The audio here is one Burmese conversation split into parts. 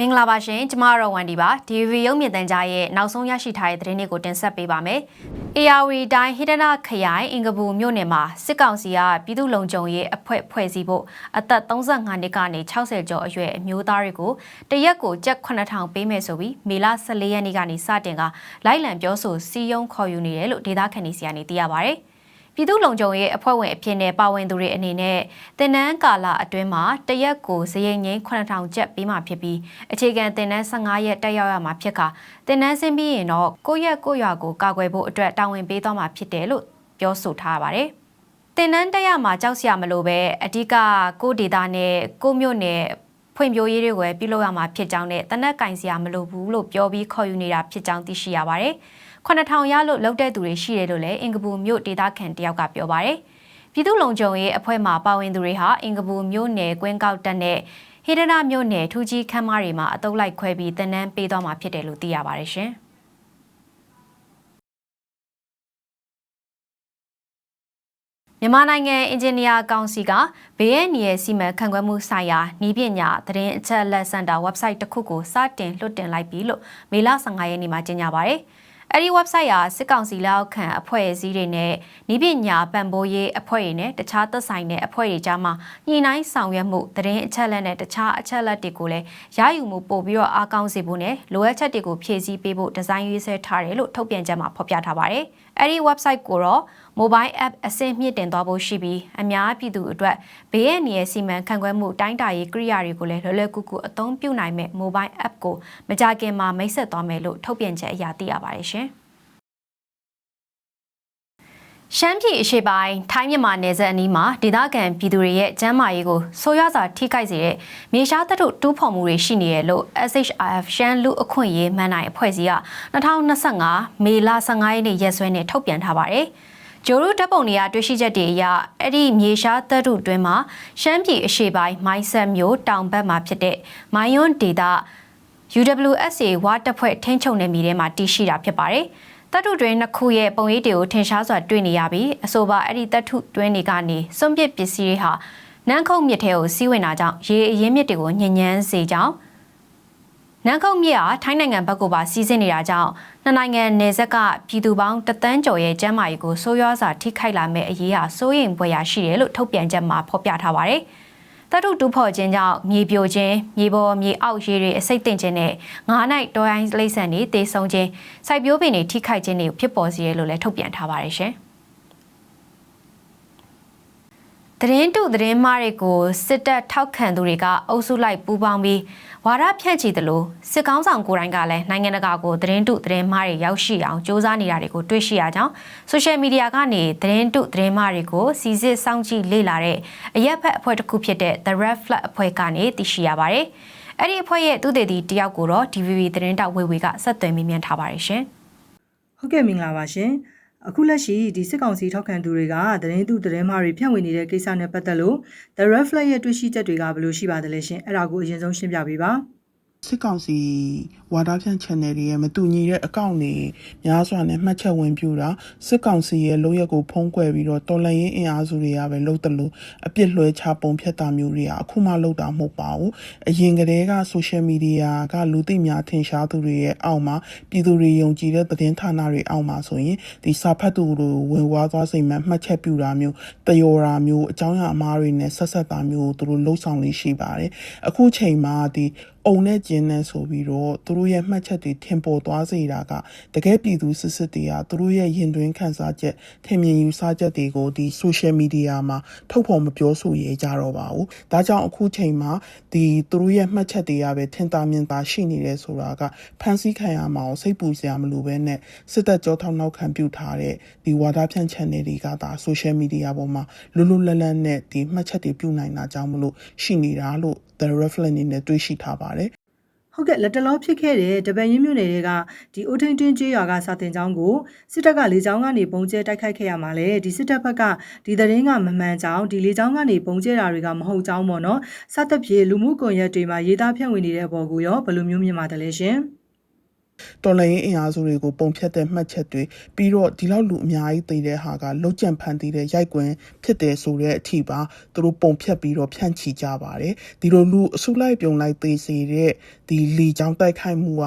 မင်္ဂလာပါရှင်ကျမကတော့ဝန်ဒီပါဒီဗီရုံမြင့်တန်ကြားရဲ့နောက်ဆုံးရရှိထားတဲ့သတင်းတွေကိုတင်ဆက်ပေးပါမယ်။ ARV တိုင်းဟိဒနာခရိုင်အင်္ဂပူမြို့နယ်မှာစစ်ကောင်စီကပြည်သူ့လုံခြုံရေးအဖွဲ့ဖွဲ့စည်းဖို့အသက်35နှစ်ကနေ60ကျော်အရွယ်အမျိုးသားတွေကိုတရက်ကိုကျပ်9000ပေးမယ်ဆိုပြီးမေလ14ရက်နေ့ကနေစတင်ကလိုက်လံပြောဆိုစီယုံခေါ်ယူနေတယ်လို့ဒေသခံတွေစီကနေသိရပါဗျ။ ပြည်သူ့လုံခြုံရေးအဖွဲ့ဝင်အဖြစ်နဲ့ပါဝင်သူတွေအနေနဲ့တင်နန်းကာလအတွင်းမှာတရက်ကိုဇရိန်ငိမ့်9000ကျပ်ပေးမှဖြစ်ပြီးအခြေခံတင်နန်း15ရက်တက်ရောက်ရမှာဖြစ်ခါတင်နန်းဆင်းပြီးရင်တော့ကိုရက်ကိုရွာကိုကာကွယ်ဖို့အတွက်တာဝန်ပေးသွားမှာဖြစ်တယ်လို့ပြောဆိုထားပါတယ်။တင်နန်းတက်ရမှာကြောက်စရာမလိုပဲအဓိကကိုဒေတာနဲ့ကိုမြို့နယ်ဖွံ့ဖြိုးရေးတွေကိုပြုလုပ်ရမှာဖြစ်ကြောင်းနဲ့တနက်ကင်စရာမလိုဘူးလို့ပြောပြီးခေါ်ယူနေတာဖြစ်ကြောင်းသိရှိရပါတယ်။ 9000ရလို့လောက်တဲ့သူတွေရှိတယ်လို့လည်းအင်္ဂပူမြို့ဒေသခံတယောက်ကပြောပါတယ်။ပြည်သူ့လုံခြုံရေးအဖွဲ့မှပါဝင်သူတွေဟာအင်္ဂပူမြို့နယ်ကွင်းကောက်တက်နဲ့ဟေဒနာမြို့နယ်ထူကြီးခမ်းမတွေမှာအတုပ်လိုက်ခွဲပြီးတန်းတန်းပေးသွားမှာဖြစ်တယ်လို့သိရပါတယ်ရှင်။မြန်မာနိုင်ငံအင်ဂျင်နီယာကောင်စီကဘေးရဲ့နေရစီမံခန့်ခွဲမှုဆိုင်ရာဤပညာသတင်းအချက်အလက်စင်တာ website တစ်ခုကိုစတင်လွှတ်တင်လိုက်ပြီလို့မေလ15ရက်နေ့မှာကြေညာပါရယ်။ အဲ့ဒီ website ဟာစစ်ကောင်စီလက်အောက်ခံအဖွဲ့အစည်းတွေနဲ့ဤပညာပံ့ပိုးရေးအဖွဲ့တွေနဲ့တခြားသက်ဆိုင်တဲ့အဖွဲ့တွေကြားမှာညှိနှိုင်းဆောင်ရွက်မှုသတင်းအချက်အလက်နဲ့တခြားအချက်အလက်တွေကိုလည်းရယူမှုပို့ပြီးတော့အားကောင်းစေဖို့နဲ့လိုအပ်ချက်တွေကိုဖြည့်ဆည်းပေးဖို့ဒီဇိုင်းရေးဆွဲထားတယ်လို့ထုတ်ပြန်ချက်မှာဖော်ပြထားပါတယ်။အဲ့ဒီ website ကိုတော့ mobile app အဆင့်မြင့်တင်သွားဖို့ရှိပြီးအများပြည်သူအတွက်ဘေးရန်ရဲ့စီမံခန့်ခွဲမှုတိုင်းတာရေးကိရိယာတွေကိုလည်းလွယ်လွယ်ကူကူအသုံးပြုနိုင်မဲ့ mobile app ကိုမကြခင်မှာမိတ်ဆက်သွားမယ်လို့ထုတ်ပြန်ချက်အရသိရပါတယ်ရှင်။ရှမ်းပြည်အရှေ့ပိုင်းထိုင်းမြန်မာနယ်စပ်အနီးမှာဒေသခံပြည်သူတွေရဲ့ကျန်းမာရေးကိုဆိုးရွားစွာထိခိုက်စေတဲ့မြေရှားသတ္ထုတူးဖော်မှုတွေရှိနေတယ်လို့ SHRF ရှမ်းလူအခွင့်ရေးမှန်းနိုင်အဖွဲ့အစည်းက2025မေလ15ရက်နေ့ရက်စွဲနဲ့ထုတ်ပြန်ထားပါတယ်။ ဂျိုရူတပ်ပုံတွေကတွေ့ရှိချက်တွေအရအဲ့ဒီမြေရှားသတ္ထုတွင်းမှာရှမ်းပြည်အရှေ့ပိုင်းမိုင်းဆက်မြို့တောင်ဘက်မှာဖြစ်တဲ့မိုင်းယွန်းဒေသ UWSA ဝါတပ်ဖွဲ့ထိန်းချုပ်နယ်မြေထဲမှာတည်ရှိတာဖြစ်ပါတယ်။တပ်ထုတွင်းနှစ်ခုရဲ့ပုံရိပ်တွေကိုထင်ရှားစွာတွေ့နေရပြီးအဆိုပါအဲ့ဒီတပ်ထုတွင်းတွေကနေစွန့်ပစ်ပစ္စည်းတွေဟာနန်းခုတ်မြစ်ထဲကိုစီးဝင်တာကြောင့်ရေအရင်းမြစ်တွေကိုညဉ့်ညမ်းစေကြောင်း နန်းခုတ်မြစ်ဟာထိုင်းနိုင်ငံဘက်ကပါစီးဆင်းနေတာကြောင့်နှစ်နိုင်ငံနယ်စပ်ကပြည်သူပေါင်းတသန်းကျော်ရဲ့ကျန်းမာရေးကိုဆိုးရွားစွာထိခိုက်လာမဲ့အရေးဟာစိုးရိမ်ဖွယ်ရာရှိတယ်လို့ထုတ်ပြန်ချက်မှာဖော်ပြထားပါတယ်။တတုတူဖော်ခြင်းကြောင့်မြေပြိုခြင်းမြေပေါ်မြေအောက်ရေတွေအစိတ်တင်ခြင်းနဲ့ငါးနိုင်တောရိုင်းလိမ့်ဆန်တွေတေဆုံးခြင်းစိုက်ပျိုးပင်တွေထိခိုက်ခြင်းတွေဖြစ်ပေါ်စေရလို့လည်းထုတ်ပြန်ထားပါတယ်ရှင်။ သတင်းတုသတင်းမှားတွေကိုစစ်တပ်ထောက်ခံသူတွေကအုပ်စုလိုက်ပူးပေါင်းပြီးဝါဒဖြန့်ချီတယ်လို့စစ်ကောင်းဆောင်ကိုယ်တိုင်ကလည်းနိုင်ငံတကာကိုသတင်းတုသတင်းမှားတွေရောက်ရှိအောင်စ조사နေတာတွေကိုတွေ့ရှိရကြောင်းဆိုရှယ်မီဒီယာကနေသတင်းတုသတင်းမှားတွေကိုစီစစ်စောင့်ကြည့်လေ့လာတဲ့အရက်ဖက်အဖွဲ့တစ်ခုဖြစ်တဲ့ The Red Flag အဖွဲ့ကနေသိရှိရပါတယ်။အဲ့ဒီအဖွဲ့ရဲ့သူတည်တည်တယောက်ကိုတော့ DVB သတင်းတောက်ဝေဝေကဆက်သွယ်မေးမြန်းထားပါတယ်ရှင်။ဟုတ်ကဲ့မင်္ဂလာပါရှင်။ အခုလက်ရှိဒီစစ်ကောင်စီထောက်ခံသူတွေကသတင်းသူသတင်းမှားတွေဖြန့်ဝေနေတဲ့ကိစ္စနဲ့ပတ်သက်လို့ The Red Flag ရဲ့တွေ့ရှိချက်တွေကဘယ်လိုရှိပါသလဲရှင်အဲ့ဒါကိုအရင်ဆုံးရှင်းပြပေးပါ။ စစ်ကောင်စီဝါဒဖြန့် channel တွေရဲ့မတူညီတဲ့အကောင့်တွေများစွာနဲ့မှတ်ချက်ဝင်ပြတာစစ်ကောင်စီရဲ့လုပ်ရက်ကိုဖုံးကွယ်ပြီးတော့တော်လှန်ရေးအင်အားစုတွေကပဲလုပ်တယ်လို့အပြစ်လွှဲချပုံဖြတ်တာမျိုးတွေကအခုမှလုပ်တာမဟုတ်ပါဘူးအရင်ကတည်းက social media ကလူသိများထင်ရှားသူတွေရဲ့အောက်မှာပြည်သူတွေယုံကြည်တဲ့သတင်းဌာနတွေအောက်မှာဆိုရင်ဒီစာဖတ်သူတွေဝင်ဝါးသွားစိတ်မှမှတ်ချက်ပြတာမျိုးတယောတာမျိုးအကြောင်းအရာအမှားတွေနဲ့ဆက်ဆက်တာမျိုးသူတို့လှုပ်ဆောင်လေးရှိပါတယ်အခုချိန်မှာဒီ အုံနဲ့ကျင်းနဲ့ဆိုပြီးတော့သူတို့ရဲ့မှတ်ချက်တွေထင်ပေါ်သွားစေတာကတကယ်ပြည်သူစစ်စစ်တွေကသူတို့ရဲ့ရင်တွင်းခန်းစားချက်ထင်မြင်ယူဆချက်တွေကိုဒီ social media မှာထုတ်ဖော်မပြောဆိုရဲကြတော့ပါဘူး။ဒါကြောင့်အခုချိန်မှာဒီသူတို့ရဲ့မှတ်ချက်တွေကပဲထင်သာမြင်သာရှိနေတယ်ဆိုတာကဖန်ဆီးခံရမှာကိုစိတ်ပူစရာမလိုပဲနဲ့စစ်တပ်ကြောထောက်နောက်ခံပြုထားတဲ့ဒီဝါဒဖြန့် channel တွေကဒါ social media ပေါ်မှာလွတ်လွတ်လပ်လပ်နဲ့ဒီမှတ်ချက်တွေပြုနိုင်တာကြောင့်မလို့ရှိနေတာလို့ the reference အနေနဲ့တွေးရှိထားပါတယ် ဟုတ်ကဲ့လက်တလောဖြစ်ခဲ့တဲ့တပန်ရင်းမြို့နယ်တွေကဒီအိုထိန်တွင်းကျေးရွာကစာတင်ကျောင်းကိုစစ်တပ်ကလေကြောင်းကနေပုံကျဲတိုက်ခိုက်ခဲ့ရမှာလေဒီစစ်တပ်ဘက်ကဒီသတင်းကမမှန်ကြောင်းဒီလေကြောင်းကနေပုံကျဲတာတွေကမဟုတ်ကြောင်းပေါ့နော်စသဖြင့်လူမှုကွန်ရက်တွေမှာရေးသားဖြန့်ဝေနေတဲ့အပေါ်ကိုရောဘယ်လိုမျိုးမြင်ပါတယ်လဲရှင် တော်လှန်ရေးအင်အားစုတွေကိုပုံဖြတ်တဲ့မှတ်ချက်တွေပြီးတော့ဒီလောက်လူအများကြီးသိတဲ့ဟာကလုတ်ကြံဖန်တီးတဲ့ရိုက်ကွင်းဖြစ်တယ်ဆိုတဲ့အထိပါသူတို့ပုံဖြတ်ပြီးတော့ဖြန့်ချီကြပါတယ်ဒီလိုလူအစုလိုက်ပြုံလိုက်သိစေတဲ့ဒီလီချောင်းတိုက်ခိုက်မှုက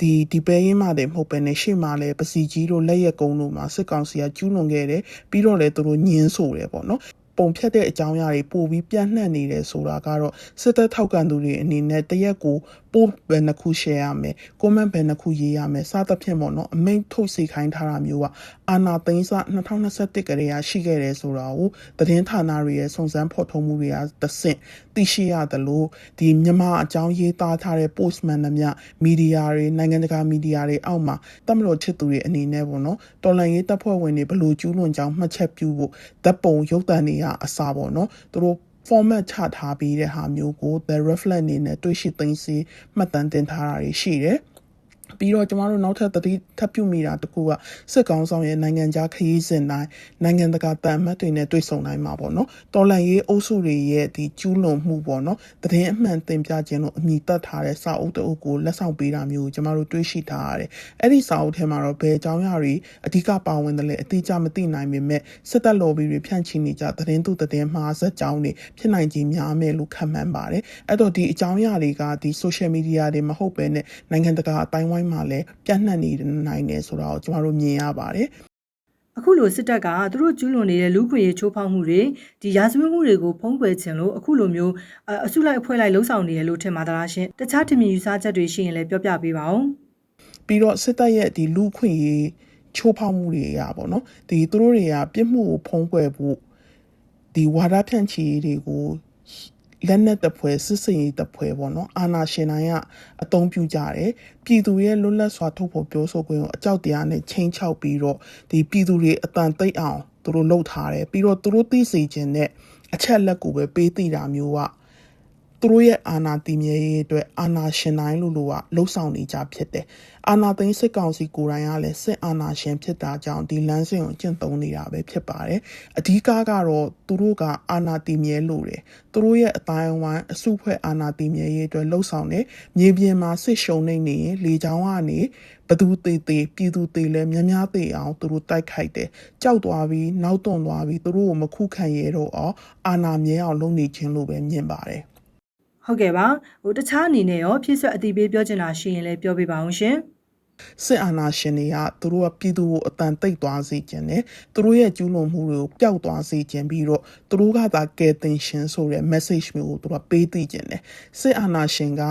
ဒီဒီပဲရင်မှတယ်မဟုတ်ပဲနဲ့ရှေ့မှာလဲပစီကြီးတို့လက်ရက်ကုန်းတို့မှာစစ်ကောင်စီကကျူးလွန်ခဲ့တယ်ပြီးတော့လဲသူတို့ညင်းဆိုတယ်ပေါ့နော် ပုံဖြတ်တဲ့အကြောင်းအရာတွေပို့ပြီးပြန့်နှံ့နေတယ်ဆိုတာကတော့စစ်တပ်ထောက်ကန်သူတွေအနေနဲ့တရက်ကိုပို့ဘယ်နှခု share ရမယ် comment ဘယ်နှခုရေးရမယ်စသဖြင့်ပေါ့နော်အမိန့်ထုတ်စေခိုင်းထားတာမျိုးကအာနာသိန်းစ2021ကလေးရရှိခဲ့တယ်ဆိုတာကိုသတင်းဌာနတွေရဲ့စုံစမ်းဖော်ထုတ်မှုတွေကသဆင့်သိရှိရတယ်လို့ဒီမြန်မာအကြောင်းရေးသားထားတဲ့ post မှန်သမျှမီဒီယာတွေနိုင်ငံတကာမီဒီယာတွေအောက်မှာတမလို့ချစ်သူတွေအနေနဲ့ပေါ့နော်တော်လန်ရေးတပ်ဖွဲ့ဝင်တွေဘလို့ကျူးလွန်ကြောင်းမှတ်ချက်ပြုဖို့ဓာတ်ပုံရုပ်သံတွေကအစားပေါ့နော်သူတို့ format ချထားပြီးတဲ့ဟာမျိုးကို the reflect အနေနဲ့တွေ့ရှိသိမ်းစီမှတ်တမ်းတင်ထားတာတွေရှိတယ် ပြီးတော့ကျမတို့နောက်ထပ်သတိထပ်ပြုမိတာတခုကစစ်ကောင်ဆောင်ရဲ့နိုင်ငံခြားခရီးစဉ်တိုင်းနိုင်ငံတကာတန်မှတ်တွေနဲ့တွေ့ဆုံနိုင်မှာပေါ့နော်တော်လန်ရေးအုပ်စုတွေရဲ့ဒီကျူးလွန်မှုပေါ့နော်တည်င်းအမှန်တင်ပြခြင်းလို့အမည်တတ်ထားတဲ့စာအုပ်တအုပ်ကိုလက်ဆောင်ပေးတာမျိုးကိုကျမတို့တွေ့ရှိထားရတယ်အဲ့ဒီစာအုပ်ထဲမှာတော့ဘယ်အကြောင်းအရာတွေအဓိကပါဝင်တယ်လဲအတိအကျမသိနိုင်ပေမဲ့စစ်တပ်လော်ဘီတွေဖြန့်ချီနေကြသတင်းသူသတင်းမှားဆက်ကြောင်းတွေဖြစ်နိုင်ခြင်းများမယ်လို့ခန့်မှန်းပါတယ်အဲ့တော့ဒီအကြောင်းအရာတွေကဒီ social media တွေမဟုတ်ပဲနဲ့နိုင်ငံတကာအတိုင်းဝိုင်းမှာလည်းပြန့်နှံ့နေနိုင်တယ်ဆိုတာကိုကျမတို့မြင်ရပါတယ်အခုလိုစစ်တပ်ကသူတို့ကျူးလွန်နေတဲ့လူခွင့်ရေးချိုးဖောက်မှုတွေဒီရာဇဝတ်မှုတွေကိုဖုံးကွယ်ခြင်းလို့အခုလိုမျိုးအအစုလိုက်အဖွဲ့လိုက်လှုံ့ဆော်နေရလို့ထင်ပါသလားရှင်တခြားထင်မြင်ယူဆချက်တွေရှိရင်လည်းပြောပြပေးပါဦးပြီးတော့စစ်တပ်ရဲ့ဒီလူခွင့်ရေးချိုးဖောက်မှုတွေအရာပေါ့နော်ဒီသူတို့တွေကပြစ်မှုကိုဖုံးကွယ်ဖို့ဒီဝါဒဖြန့်ချီရေးတွေကို လက်နက်တစ်ဖွဲစစ်စင်ရေးတစ်ဖွဲပေါ့နော်အာနာရှင်တိုင်းကအသုံးပြုကြတယ်ပြည်သူရဲ့လွတ်လပ်စွာထုတ်ဖော်ပြောဆိုခွင့်ကိုအကြောက်တရားနဲ့ချိန်ချောက်ပြီးတော့ဒီပြည်သူတွေအတန်သိမ့်အောင်သူတို့လှုပ်ထားတယ်ပြီးတော့သူတို့သိစေခြင်းနဲ့အချက်လက်ကိုပဲပေးသိတာမျိုးက သူတို့ရဲ့အာဏာတည်မြဲရေးအတွက်အာဏာရှင်တိုင်းလို့လို့ကလှုပ်ဆောင်နေကြဖြစ်တယ်။အာဏာသိမ်းစစ်ကောင်စီကိုယ်တိုင်ကလည်းစစ်အာဏာရှင်ဖြစ်တာကြောင့်ဒီလမ်းစဉ်ကိုကျင့်သုံးနေတာပဲဖြစ်ပါတယ်။အဓိကကတော့သူတို့ကအာဏာတည်မြဲလို့တယ်။သူတို့ရဲ့အတိုင်းအဝိုင်းအစုဖွဲ့အာဏာတည်မြဲရေးအတွက်လှုပ်ဆောင်တယ်။မြေပြင်မှာစစ်ရှုံနေနေရင်လေကြောင်းကနေဘသူသေးသေးပြည်သူသေးလဲများများသေးအောင်သူတို့တိုက်ခိုက်တယ်။ကြောက်သွားပြီးနောက်တွန့်သွားပြီးသူတို့ကိုမခုခံရတော့အောင်အာဏာမြဲအောင်လုပ်နေခြင်းလို့ပဲမြင်ပါတယ်။ ဟုတ်ကဲ့ပါဟိုတခြားအနေနဲ့ရောဖြစ်ဆွက်အတိပေးပြောချင်တာရှိရင်လည်းပြောပေးပါအောင်ရှင်စစ်အာဏာရှင်တွေကသူတို့ကပြည်သူကိုအတန်တိတ်သွားစေခြင်းနဲ့သူတို့ရဲ့ကျူးလွန်မှုတွေကိုပျောက်သွားစေခြင်းပြီးတော့သူတို့ကသာကယ်တင်ရှင်ဆိုတဲ့ message မျိုးကိုသူတို့ကပေးသိခြင်းနဲ့စစ်အာဏာရှင်က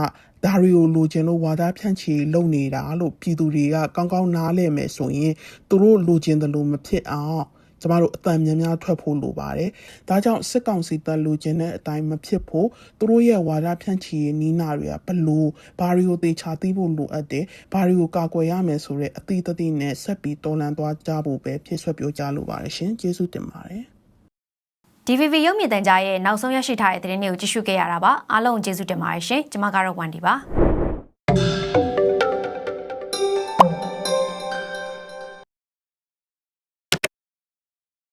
ဒါတွေကိုလိုချင်လို့ဝါဒဖြန့်ချီလုပ်နေတာလို့ပြည်သူတွေကကောင်းကောင်းနားလည်မယ်ဆိုရင်သူတို့လိုချင်တယ်လို့မဖြစ်အောင် ကျမတို့အတန်များများထွက်ဖို့လိုပါတယ်။ဒါကြောင့်စစ်ကောင်စီတပ်လိုချင်တဲ့အတိုင်းမဖြစ်ဖို့သူတို့ရဲ့ဝါဒဖြန့်ချီရေးနီးနာတွေကဘလို့ဘာတွေကိုသေချာသိဖို့လိုအပ်တယ်။ဘာတွေကိုကာကွယ်ရမယ်ဆိုတဲ့အသီးသတိနဲ့ဆက်ပြီးတော်လန်သွားကြဖို့ပဲဖြစ်ဆွက်ပြောကြလိုပါတယ်ရှင်။ကျေးဇူးတင်ပါတယ်။ DVB ရုပ်မြင်သံကြားရဲ့နောက်ဆုံးရရှိထားတဲ့သတင်းတွေကိုကြည့်ရှုခဲ့ရတာပါအားလုံးကျေးဇူးတင်ပါတယ်ရှင်ကျွန်မကတော့ဝန်ဒီပါ